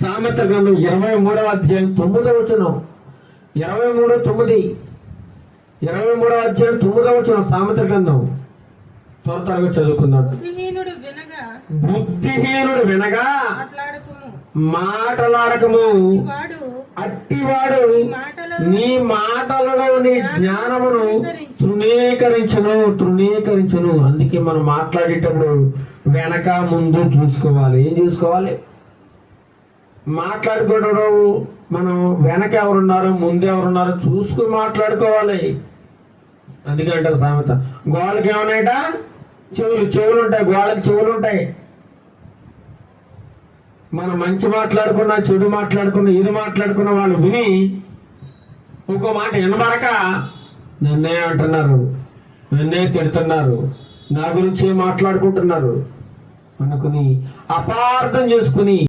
సామెత గ్రంథం ఇరవై మూడవ అధ్యాయం తొమ్మిదవ వచనం. ఇరవై మూడు తొమ్మిది. ఇరవై మూడవ అధ్యాయం తొమ్మిదవ వచనం సామెత గ్రంథం. త్వర త్వరగా చదువుకున్నాడు బుద్ధిహీనుడు వినగా మాట్లాడకుము. మాటలాడకము. వాడు అట్టివాడు మాటలలో నీ జ్ఞానమును తృణీకరించను తృణీకరించను. అందుకే మనం మాట్లాడేటప్పుడు వెనక ముందు చూసుకోవాలి. ఏం చూసుకోవాలి? మాట్లాడుకోవడం మనం వెనక ఎవరున్నారు ముందు ఎవరున్నారు చూసుకుని మాట్లాడుకోవాలి. అందుకంటారు సామెత. గోళ్ళకి ఏమన్నాయట? చెవులు. చెవులు ఉంటాయి గోళ్ళకి చెవులు ఉంటాయి మనం మంచి మాట్లాడుకున్నా చెడు మాట్లాడుకున్నా ఇది మాట్లాడుకున్న వాళ్ళు విని ఇంకో మాట వినబడక నన్నే అంటున్నారు. నన్నే తిడుతున్నారు. నా గురించి మాట్లాడుకుంటున్నారు? అనుకుని అపార్థం చేసుకుని